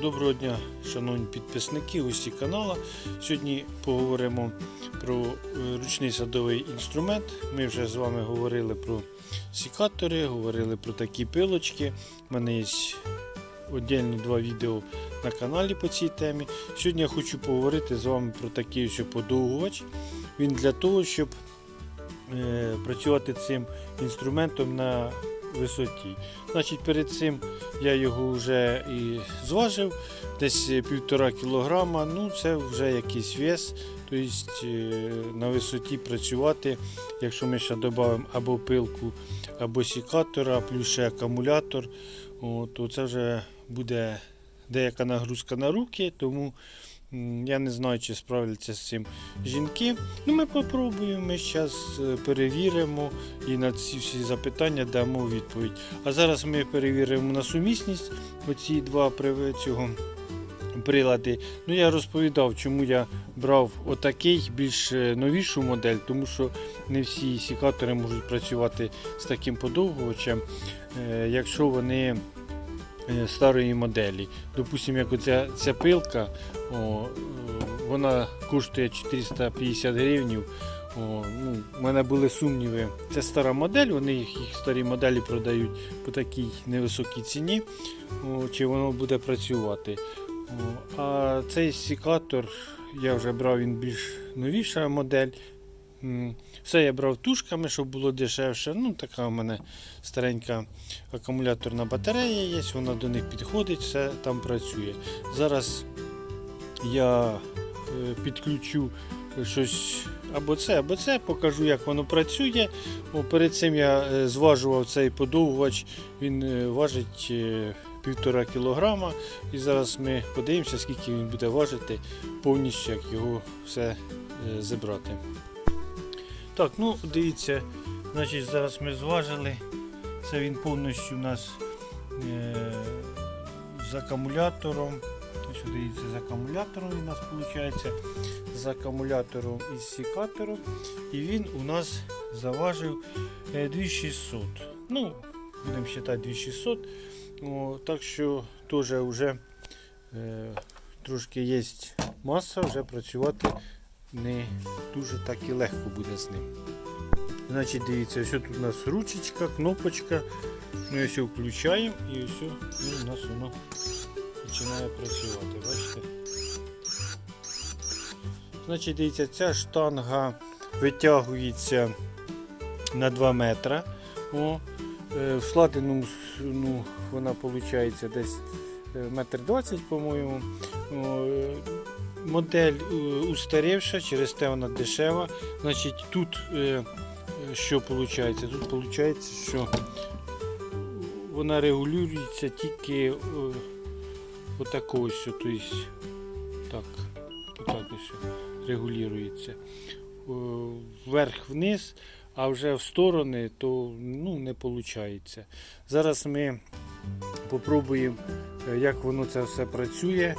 Доброго дня, шановні підписники, гості каналу. Сьогодні поговоримо про е, ручний садовий інструмент. Ми вже з вами говорили про сікатори, говорили про такі пилочки. У мене є віддільно два відео на каналі по цій темі. Сьогодні я хочу поговорити з вами про такий ось подовгувач. Він для того, щоб е, працювати цим інструментом на висоті. Значить, перед цим я його вже і зважив, десь півтора кілограма. Ну, це вже якийсь вес. Тобто е, на висоті працювати, якщо ми ще додамо або пилку, або сікатора, плюс ще акумулятор, то це вже буде деяка нагрузка на руки, тому я не знаю, чи справляться з цим жінки. Ну, ми попробуємо, ми зараз перевіримо і на ці всі запитання дамо відповідь. А зараз ми перевіримо на сумісність оці два цього прилади. Ну, я розповідав, чому я брав отакий більш е, новішу модель, тому що не всі сікатори можуть працювати з таким подовгувачем, е, якщо вони е, старої моделі. Допустимо, як оця ця пилка, о, е, вона коштує 450 гривень. О, ну, у мене були сумніви. Це стара модель, вони їх, їх старі моделі продають по такій невисокій ціні, о, чи воно буде працювати. О, а цей сікатор я вже брав він більш новіша модель. Все я брав тушками, щоб було дешевше. Ну, така у мене старенька акумуляторна батарея є, вона до них підходить, все там працює. Зараз я е, підключу щось або це, або це, покажу, як воно працює. О, перед цим я е, зважував цей подовгувач, він е, важить півтора кілограма. І зараз ми подивимося, скільки він буде важити повністю, як його все зібрати. Так, ну дивіться, значить зараз ми зважили. Це він повністю у нас е, з акумулятором. Ось дивіться, з акумулятором у нас виходить, з акумулятором і з сікатором. І він у нас заважив е, 2600. Ну, будемо вважати 2600. О, так що теж вже е, трошки є маса, вже працювати не дуже так і легко буде з ним. Значить, дивіться, ось тут у нас ручечка, кнопочка. Ми ось включаємо і ось ну, у нас воно починає працювати. Бачите? Значить, дивіться, ця штанга витягується на 2 метри. О, е, в складеному ну, вона виходить десь е, метр 20, по-моєму. Модель е, устарівша, через те вона дешева. Значить, тут е, е, що виходить? Тут виходить, що вона регулюється тільки е, ось, тобто так, отак ось регулюється. Вверх-вниз, а вже в сторони, то ну, не виходить. Зараз ми попробуємо, як воно це все працює.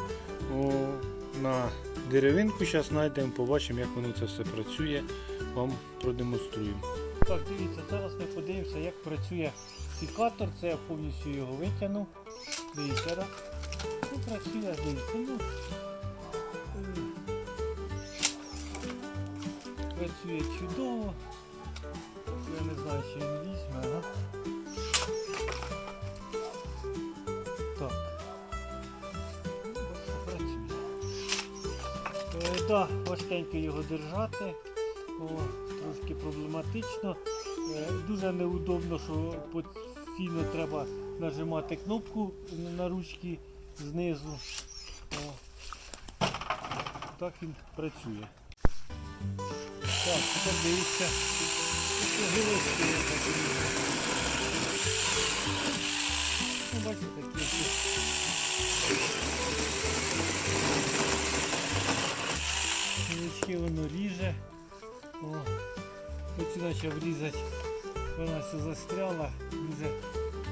На деревинку зараз знайдемо, побачимо, як воно це все працює, вам продемонструємо. Так, дивіться, зараз ми подивимося, як працює сікатор. Це я повністю його витягнув. Дивіться, раз. Ну, працює, дивіться. Ну, працює чудово. Я не знаю, чи він візьме, ага. Е, важкенько його держати. О, трошки проблематично. Е, дуже неудобно, що постійно треба нажимати кнопку на- ручки знизу. О. Так він працює. Так, тепер дивіться. Оці почав вона все застряла,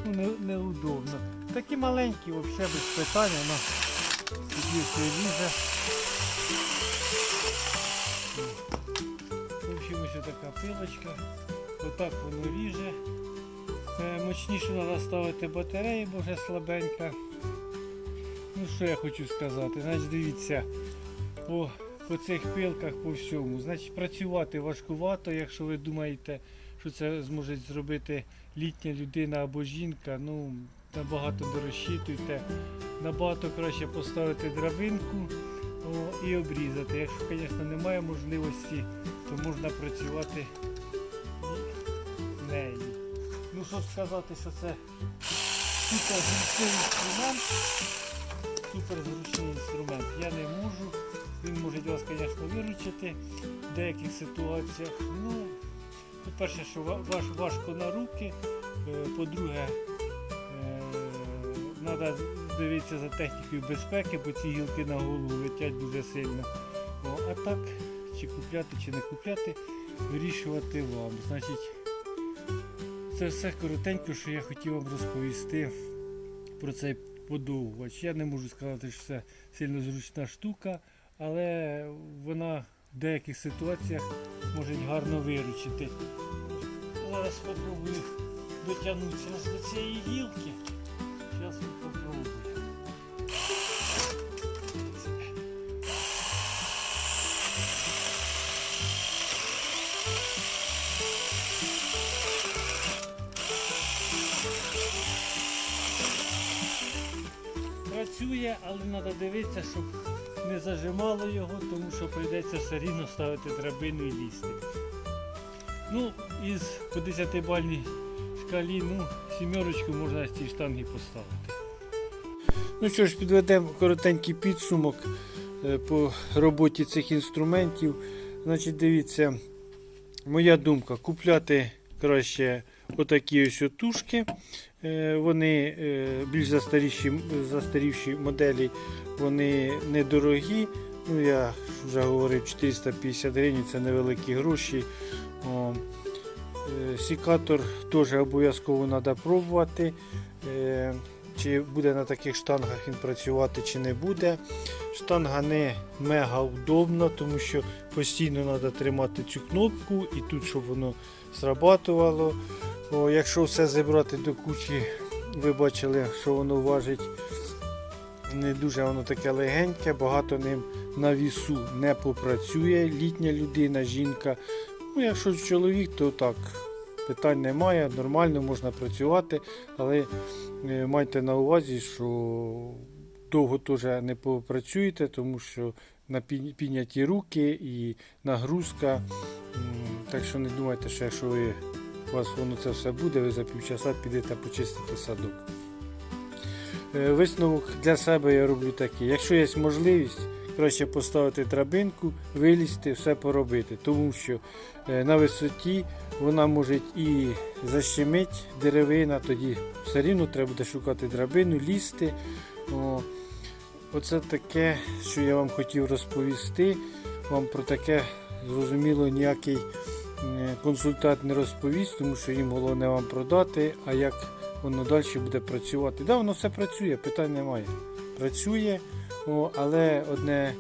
ну, не, неудобно. Такі маленькі, взагалі без питань, вона тоді все ріже. В общем, ось така пилочка. Отак воно ріже. Е, Мощніше треба ставити батареї, бо вже слабенька. Ну що я хочу сказати? Значить, дивіться, по, по цих пилках по всьому. Значить, працювати важкувато, якщо ви думаєте, що це зможе зробити літня людина або жінка, ну набагато не розчитуйте. Набагато краще поставити драбинку о, і обрізати. Якщо, звісно, немає можливості, то можна працювати нею. Ну, щоб сказати, що це супер зручний інструмент, супер зручний інструмент. Я не можу. Він може вас, звісно, виручити в деяких ситуаціях. Ну, по-перше, що ва- важ, важко на руки. Е, По-друге, треба дивитися за технікою безпеки, бо ці гілки на голову летять дуже сильно. А так, чи купляти, чи не купляти, вирішувати вам. Значить, це все коротенько, що я хотів вам розповісти про цей подовгувач. Я не можу сказати, що це сильно зручна штука, але вона в деяких ситуаціях може гарно виручити. Зараз спробую дотягнутися до цієї гілки. Зараз треба дивитися, щоб не зажимало його, тому що прийдеться все рівно ставити драбину і лізти. Ну, із по 10-бальній шкалі, ну, сімерочку можна з цієї штанги поставити. Ну що ж, підведемо коротенький підсумок е, по роботі цих інструментів. Значить, дивіться, моя думка, купляти краще отакі ось отушки. Е, Вони е, більш застаріші, застарівші моделі, вони недорогі. Ну, я вже говорив, 450 гривень це невеликі гроші. Е, Сікатор теж обов'язково треба пробувати. Чи буде на таких штангах він працювати, чи не буде. Штанга не мега удобна, тому що постійно треба тримати цю кнопку і тут, щоб воно срабатувало. О, якщо все зібрати до кучі, ви бачили, що воно важить не дуже воно таке легеньке, багато ним на вісу не попрацює літня людина, жінка. Ну, якщо чоловік, то так, питань немає, нормально можна працювати, але майте на увазі, що довго теж не попрацюєте, тому що на підняті руки і нагрузка. Так що не думайте, що якщо ви, у вас воно це все буде, ви за півчаса підете почистити садок. Е, Висновок для себе я роблю такий. Якщо є можливість, краще поставити драбинку, вилізти, все поробити. Тому що е, на висоті вона може і защемить деревина, тоді все рівно треба буде шукати драбину, лізти. Оце таке, що я вам хотів розповісти. Вам про таке зрозуміло ніякий е, консультант не розповість, тому що їм головне вам продати, а як воно далі буде працювати. Да, воно все працює, питань немає. Працює, о, але одне,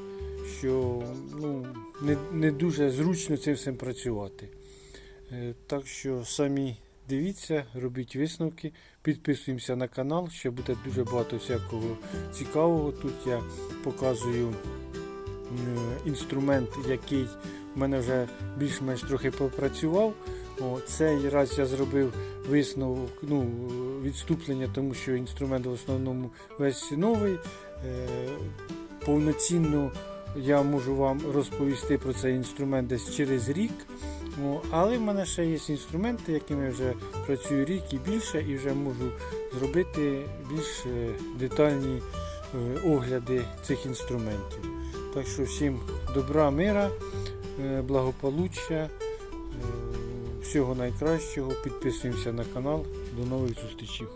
що ну, не, не дуже зручно цим всім працювати. Е, Так що самі дивіться, робіть висновки, підписуємося на канал, ще буде дуже багато всякого цікавого. Тут я показую е, інструмент, який в мене вже більш-менш трохи попрацював. О, цей раз я зробив висновок, ну, відступлення, тому що інструмент в основному весь новий. Е, повноцінно я можу вам розповісти про цей інструмент десь через рік. О, але в мене ще є інструменти, якими я вже працюю рік і більше, і вже можу зробити більш е, детальні е, огляди цих інструментів. Так що всім добра, мира, е, благополуччя, всього найкращого. Підписуємося на канал. До нових зустрічей.